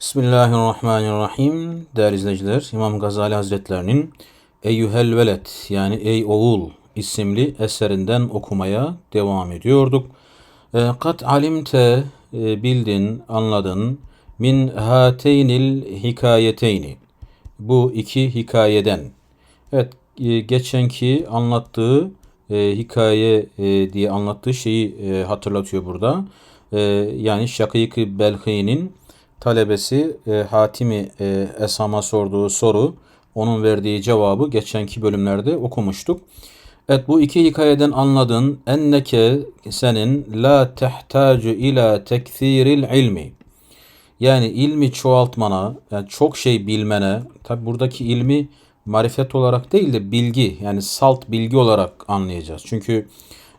Bismillahirrahmanirrahim. Değerli izleyiciler, İmam Gazali Hazretlerinin Eyyuhel Veled yani Ey Oğul isimli eserinden okumaya devam ediyorduk. E, Kat alimte e, bildin, anladın min hateynil hikayeteyni. Bu iki hikayeden. Evet, e, geçenki anlattığı e, hikaye diye anlattığı şeyi hatırlatıyor burada. Yani Şakik-i Belhi'nin talebesi e, Hatimi e, Esam'a sorduğu soru, onun verdiği cevabı geçenki bölümlerde okumuştuk. Evet bu iki hikayeden anladın enneke senin la tehtacu ila tekthiril ilmi. Yani ilmi çoğaltmana, yani çok şey bilmene, tabi buradaki ilmi marifet olarak değil de bilgi yani salt bilgi olarak anlayacağız. Çünkü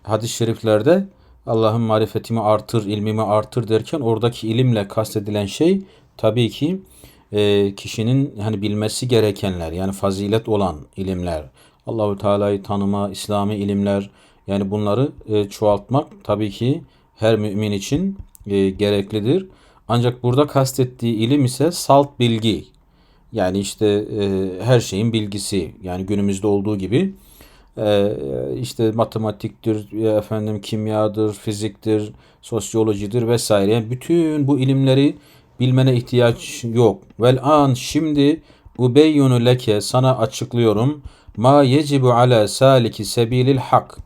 hadis-i şeriflerde Allah'ın marifetimi artır, ilmimi artır derken oradaki ilimle kastedilen şey tabii ki e, kişinin hani bilmesi gerekenler yani fazilet olan ilimler. Allahu Teala'yı tanıma, İslami ilimler yani bunları e, çoğaltmak tabii ki her mümin için e, gereklidir. Ancak burada kastettiği ilim ise salt bilgi. Yani işte e, her şeyin bilgisi yani günümüzde olduğu gibi e, işte matematiktir, efendim kimyadır, fiziktir, sosyolojidir vesaire. Yani bütün bu ilimleri bilmene ihtiyaç yok. Vel an şimdi ubeyyunu leke sana açıklıyorum. Ma yecibu ala saliki sebilil hak.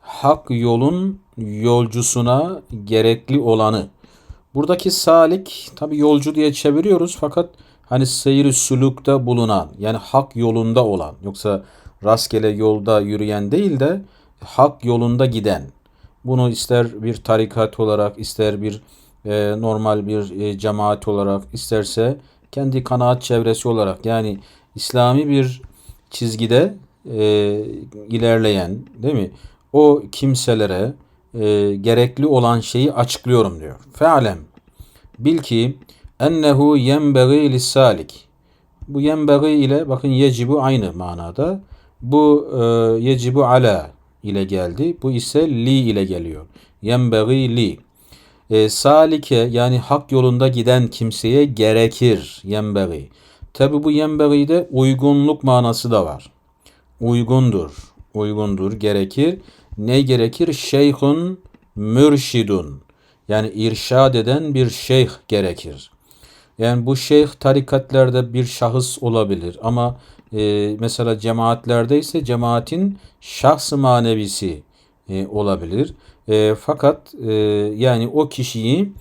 Hak yolun yolcusuna gerekli olanı. Buradaki salik tabi yolcu diye çeviriyoruz fakat hani seyir sülükte bulunan yani hak yolunda olan yoksa rastgele yolda yürüyen değil de hak yolunda giden. Bunu ister bir tarikat olarak, ister bir e, normal bir e, cemaat olarak, isterse kendi kanaat çevresi olarak yani İslami bir çizgide e, ilerleyen değil mi? O kimselere e, gerekli olan şeyi açıklıyorum diyor. Fealem bil ki ennehu yenbeği lissalik. Bu yenbeği ile bakın yecibu aynı manada. Bu e, yecibu ala ile geldi. Bu ise li ile geliyor. Yenbeği li. E, salike yani hak yolunda giden kimseye gerekir. Yenbeği. Tabi bu yenbeği uygunluk manası da var. Uygundur. Uygundur. Gerekir. Ne gerekir? Şeyhun mürşidun. Yani irşad eden bir şeyh gerekir. Yani bu şeyh tarikatlerde bir şahıs olabilir ama e, mesela cemaatlerde ise cemaatin şahsı manevisi e, olabilir. E, fakat e, yani o kişiyi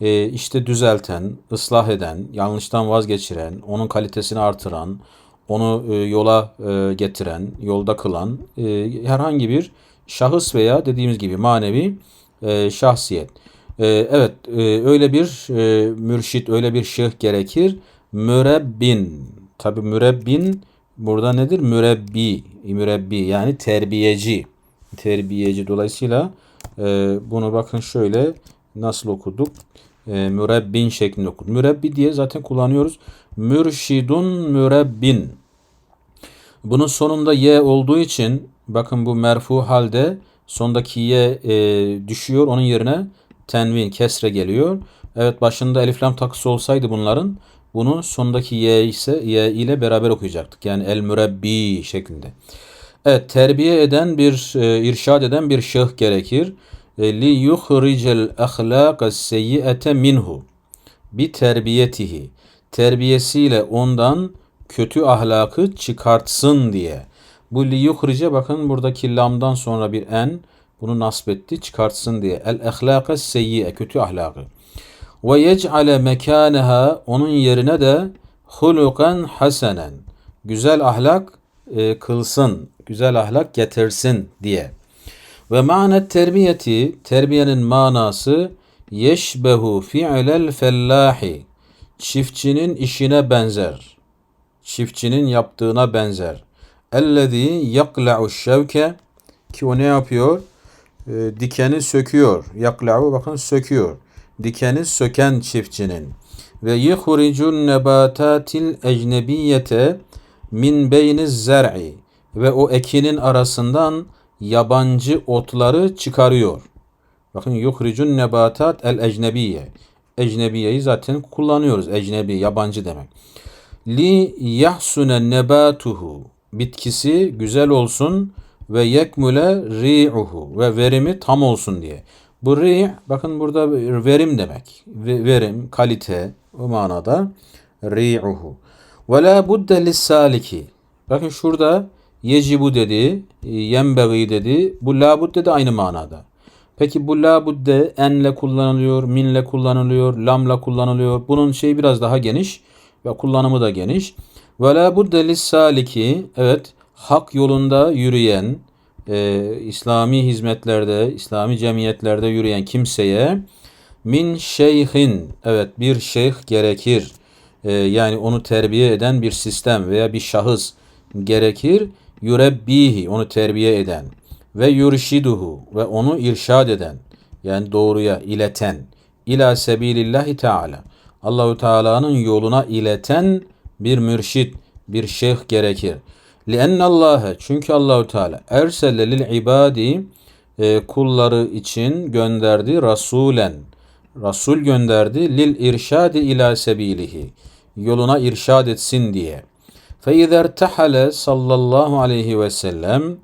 e, işte düzelten, ıslah eden, yanlıştan vazgeçiren, onun kalitesini artıran, onu e, yola e, getiren, yolda kılan e, herhangi bir şahıs veya dediğimiz gibi manevi e, şahsiyet. E, evet e, öyle bir e, mürşit, öyle bir şeyh gerekir. Mürebbin. Tabi mürebbin burada nedir? Mürebbi. Mürebbi yani terbiyeci. Terbiyeci. Dolayısıyla e, bunu bakın şöyle nasıl okuduk? E, mürebbin şeklinde okuduk. Mürebbi diye zaten kullanıyoruz. Mürşidun mürebbin. Bunun sonunda y olduğu için bakın bu merfu halde sondaki y e, düşüyor. Onun yerine tenvin kesre geliyor. Evet başında elif lam takısı olsaydı bunların bunu sondaki y ise y ile beraber okuyacaktık. Yani el mürebbi şeklinde. Evet terbiye eden bir e, irşad eden bir şeyh gerekir. E, li yuhricel ahlaka seyyiate minhu bi terbiyetihi terbiyesiyle ondan kötü ahlakı çıkartsın diye. Bu li yuhrice bakın buradaki lamdan sonra bir en bunu nasbetti çıkartsın diye. El ahlaka seyyiye kötü ahlakı. Ve yec'ale mekâneha onun yerine de hulukan hasenen. Güzel ahlak e, kılsın, güzel ahlak getirsin diye. Ve manet terbiyeti, terbiyenin manası yeşbehu fi'lel fellahi. Çiftçinin işine benzer. Çiftçinin yaptığına benzer. Ellezî yakla'u şevke ki o ne yapıyor? E, dikeni söküyor. Yakla'u bakın söküyor dikeni söken çiftçinin ve yuhricun nebatatil ecnebiyete min beyniz zer'i ve o ekinin arasından yabancı otları çıkarıyor. Bakın yuhricun nebatat el ecnebiye. ecnebiyeyi zaten kullanıyoruz. Ecnebi, yabancı demek. Li yahsune nebatuhu bitkisi güzel olsun ve yekmule ri'uhu ve verimi tam olsun diye. Bu ri bakın burada verim demek. Verim, kalite o manada ri'uhu. Ve la budde lissaliki. Bakın şurada yecibu dedi, yenbeği dedi. Bu la budde de aynı manada. Peki bu la budde enle kullanılıyor, minle kullanılıyor, lamla kullanılıyor. Bunun şeyi biraz daha geniş ve kullanımı da geniş. Ve la budde lissaliki evet hak yolunda yürüyen, e, İslami hizmetlerde, İslami cemiyetlerde yürüyen kimseye min şeyhin evet bir şeyh gerekir. E, yani onu terbiye eden bir sistem veya bir şahıs gerekir. Yürebbihi onu terbiye eden ve yurşiduhu ve onu irşad eden yani doğruya ileten ila sebilillahi teala Allahu Teala'nın yoluna ileten bir mürşit, bir şeyh gerekir. لِأَنَّ اللّٰهَ Çünkü Allahu Teala ersele lil ibadi e, kulları için gönderdi rasulen. Rasul gönderdi lil irşadi ila sebilihi. Yoluna irşad etsin diye. فَاِذَا ارْتَحَلَ sallallahu aleyhi ve sellem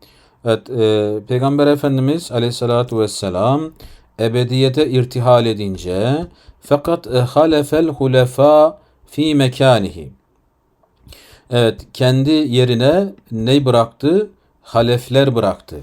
Evet, e, Peygamber Efendimiz aleyhissalatu vesselam ebediyete irtihal edince fakat halefel hulefa fi mekanihi Evet, kendi yerine ne bıraktı? Halefler bıraktı.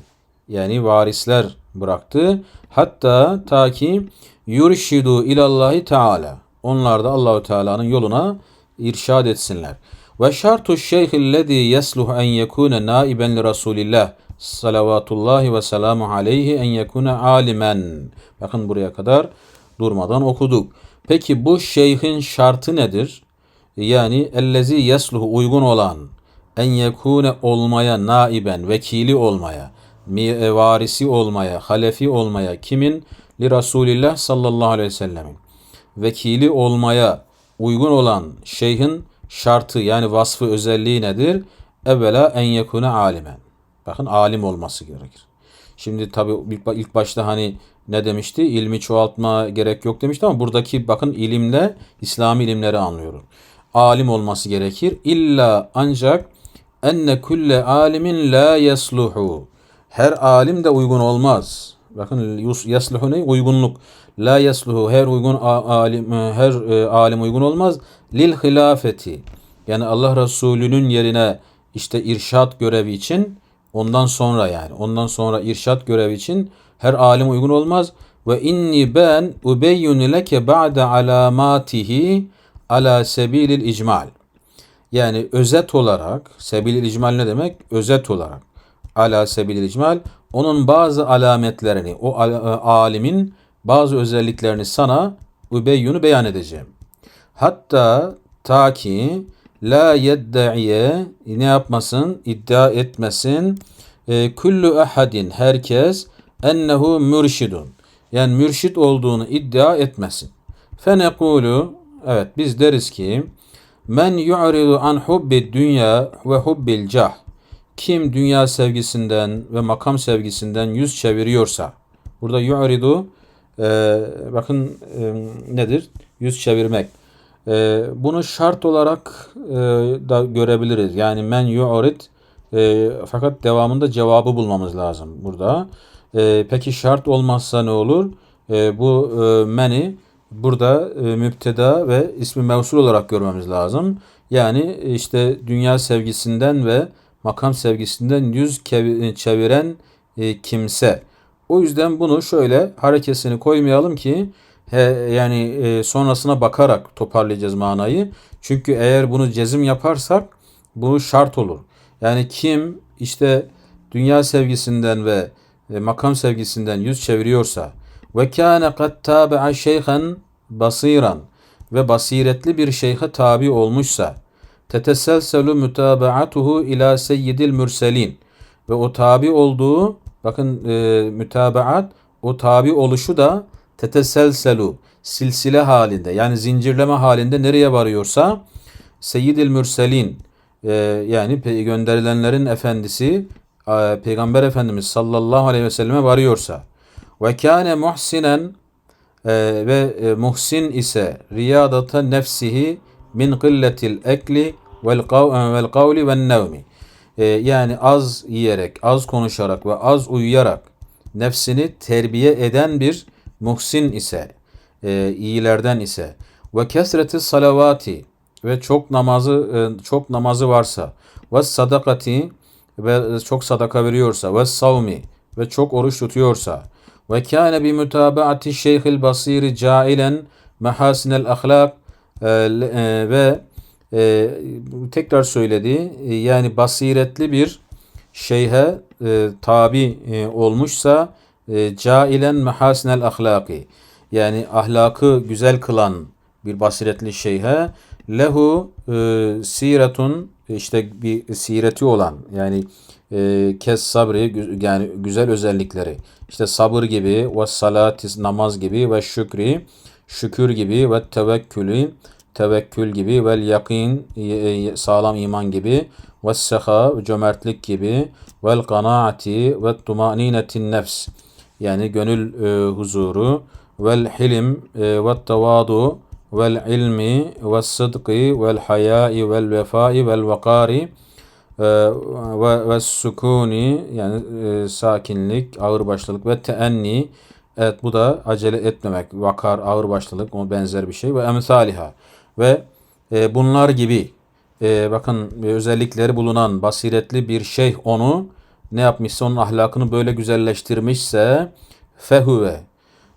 Yani varisler bıraktı. Hatta ta ki yurşidu ilallahi teala. Onlar da Allahu Teala'nın yoluna irşad etsinler. Ve şartu şeyhillezî yesluh en yekune naiben li Resulillah salavatullahi ve selamu aleyhi en yekune alimen. Bakın buraya kadar durmadan okuduk. Peki bu şeyhin şartı nedir? Yani ellezi yesluhu uygun olan en yekune olmaya naiben vekili olmaya e, varisi olmaya halefi olmaya kimin li Resulillah sallallahu aleyhi ve sellemin vekili olmaya uygun olan şeyhin şartı yani vasfı özelliği nedir? Evvela en yekune alimen. Bakın alim olması gerekir. Şimdi tabi ilk başta hani ne demişti? İlmi çoğaltma gerek yok demişti ama buradaki bakın ilimle İslami ilimleri anlıyorum alim olması gerekir. İlla ancak enne kulle alimin la yasluhu. Her alim de uygun olmaz. Bakın yasluhu ne? Uygunluk. La yasluhu her uygun alim her e, alim uygun olmaz. Lil hilafeti. Yani Allah Resulü'nün yerine işte irşat görevi için ondan sonra yani ondan sonra irşat görevi için her alim uygun olmaz. Ve inni ben ubeyyun leke ba'de alamatihi ala sebilil icmal. Yani özet olarak, sebilil icmal ne demek? Özet olarak. Ala sebilil icmal. Onun bazı alametlerini, o alimin bazı özelliklerini sana übeyyunu beyan edeceğim. Hatta ta ki la yedda'iye ne yapmasın? iddia etmesin. E, kullu ahadin herkes ennehu mürşidun. Yani mürşit olduğunu iddia etmesin. Fenekulu Evet biz deriz ki men yu'ridu an hubbi dünya ve hubbil cah. Kim dünya sevgisinden ve makam sevgisinden yüz çeviriyorsa burada yu'ridu e, bakın e, nedir? Yüz çevirmek. E, bunu şart olarak e, da görebiliriz. Yani men yu'rid e, fakat devamında cevabı bulmamız lazım burada. E, peki şart olmazsa ne olur? E, bu e, meni burada e, müpteda ve ismi mevsul olarak görmemiz lazım. Yani işte dünya sevgisinden ve makam sevgisinden yüz çeviren e, kimse. O yüzden bunu şöyle harekesini koymayalım ki he, yani e, sonrasına bakarak toparlayacağız manayı. Çünkü eğer bunu cezim yaparsak bu şart olur. Yani kim işte dünya sevgisinden ve e, makam sevgisinden yüz çeviriyorsa ve kâne kad tabi'a şeyhen basiran ve basiretli bir şeyhe tabi olmuşsa teteselselu mütabaatuhu ila seyyidil mürselin ve o tabi olduğu bakın e, mütabaat o tabi oluşu da teteselselu silsile halinde yani zincirleme halinde nereye varıyorsa seyyidil mürselin e, yani gönderilenlerin efendisi e, Peygamber Efendimiz sallallahu aleyhi ve selleme varıyorsa ve kâne muhsinen e, ve e, muhsin ise riyadata nefsihi min kılletil ekli vel, kav, vel kavli vel nevmi. E, yani az yiyerek, az konuşarak ve az uyuyarak nefsini terbiye eden bir muhsin ise, e, iyilerden ise ve kesreti salavati ve çok namazı e, çok namazı varsa ve sadakati ve çok sadaka veriyorsa ve savmi ve çok oruç tutuyorsa ve kâne bi mutabaati şeyhil basiri cailen mehasinel ahlak e, e, ve e, tekrar söyledi e, yani basiretli bir şeyhe e, tabi e, olmuşsa e, cailen mehasinel ahlaki yani ahlakı güzel kılan bir basiretli şeyhe lehu e, siretun işte bir sireti olan yani e, kes sabri yani güzel özellikleri. İşte sabır gibi ve salatis namaz gibi ve şükri şükür gibi ve tevekkülü tevekkül gibi ve yakin sağlam iman gibi ve seha cömertlik gibi vel kanaati ve tumaninetin nefs. Yani gönül e, huzuru vel hilim e, ve tevadu vel ilmi ve sıdkı vel hayai vel vefai vel vakari e, ve, ve sukuni yani e, sakinlik, ağırbaşlılık ve teenni evet bu da acele etmemek, vakar, ağırbaşlılık o benzer bir şey ve emsaliha ve e, bunlar gibi e, bakın özellikleri bulunan basiretli bir şeyh onu ne yapmışsa onun ahlakını böyle güzelleştirmişse fehuve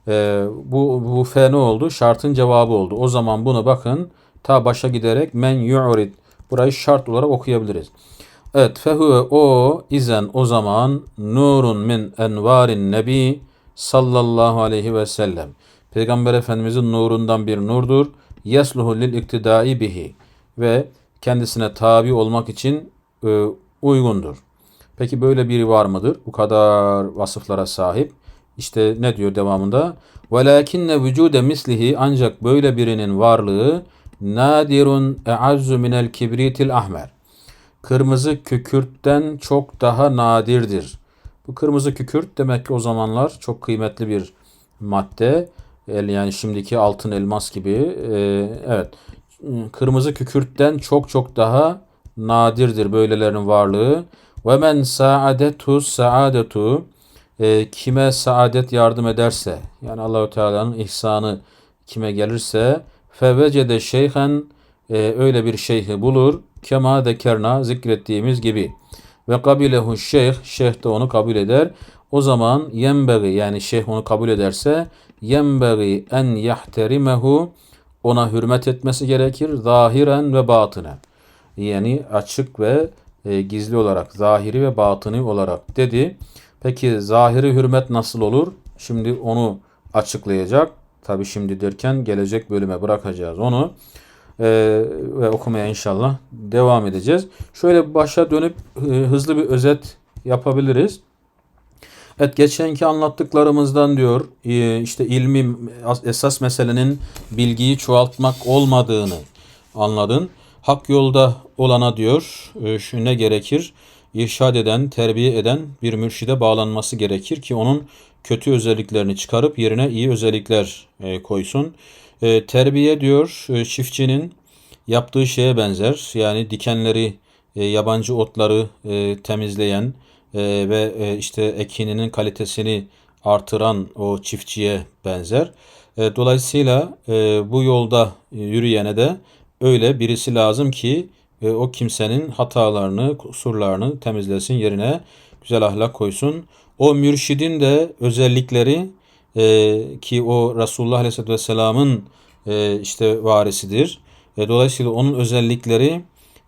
e, bu, bu fe ne oldu? Şartın cevabı oldu. O zaman bunu bakın ta başa giderek men yu'rid. Burayı şart olarak okuyabiliriz. Evet fehuve o izen o zaman nurun min envarin nebi sallallahu aleyhi ve sellem. Peygamber Efendimizin nurundan bir nurdur. Yesluhu lil iktidai bihi ve kendisine tabi olmak için e, uygundur. Peki böyle biri var mıdır? Bu kadar vasıflara sahip. İşte ne diyor devamında? Velakinne vücude mislihi ancak böyle birinin varlığı nadirun e'azzu minel kibritil ahmer. Kırmızı kükürtten çok daha nadirdir. Bu kırmızı kükürt demek ki o zamanlar çok kıymetli bir madde. Yani şimdiki altın elmas gibi. Ee, evet. Kırmızı kükürtten çok çok daha nadirdir böylelerinin varlığı. Ve men saadetu saadetu e, kime saadet yardım ederse yani Allahu Teala'nın ihsanı kime gelirse fevecede şeyhen e, öyle bir şeyhi bulur kema dekerna zikrettiğimiz gibi ve kabilehu şeyh şeyh de onu kabul eder o zaman yenbegi yani şeyh onu kabul ederse yenbegi en yahterimehu ona hürmet etmesi gerekir zahiren ve batınen yani açık ve e, gizli olarak zahiri ve batını olarak dedi. Peki zahiri hürmet nasıl olur? Şimdi onu açıklayacak. Tabi şimdi derken gelecek bölüme bırakacağız onu. Ee, ve okumaya inşallah devam edeceğiz. Şöyle başa dönüp e, hızlı bir özet yapabiliriz. Evet geçenki anlattıklarımızdan diyor e, işte ilmi esas meselenin bilgiyi çoğaltmak olmadığını anladın. Hak yolda olana diyor e, şu ne gerekir? irşad eden, terbiye eden bir mürşide bağlanması gerekir ki onun kötü özelliklerini çıkarıp yerine iyi özellikler e, koysun. E, terbiye diyor e, çiftçinin yaptığı şeye benzer. Yani dikenleri, e, yabancı otları e, temizleyen e, ve e, işte ekininin kalitesini artıran o çiftçiye benzer. E, dolayısıyla e, bu yolda yürüyene de öyle birisi lazım ki e, o kimsenin hatalarını, kusurlarını temizlesin yerine güzel ahlak koysun. O mürşidin de özellikleri e, ki o Resulullah Aleyhisselatü Vesselam'ın e, işte varisidir. E, dolayısıyla onun özellikleri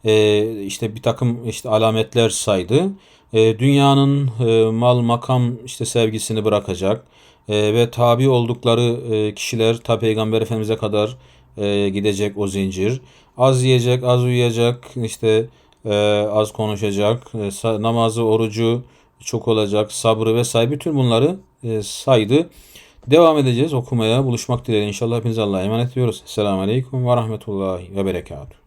e, işte bir takım işte alametler saydı. E, dünyanın e, mal makam işte sevgisini bırakacak e, ve tabi oldukları e, kişiler ta Peygamber Efendimiz'e kadar e, gidecek o zincir. Az yiyecek, az uyuyacak, işte e, az konuşacak, e, namazı, orucu çok olacak, sabrı vesaire bütün bunları e, saydı. Devam edeceğiz okumaya. Buluşmak dileğiyle inşallah hepinize Allah'a emanet ediyoruz. Selamun Aleyküm ve Rahmetullahi ve Berekatuhu.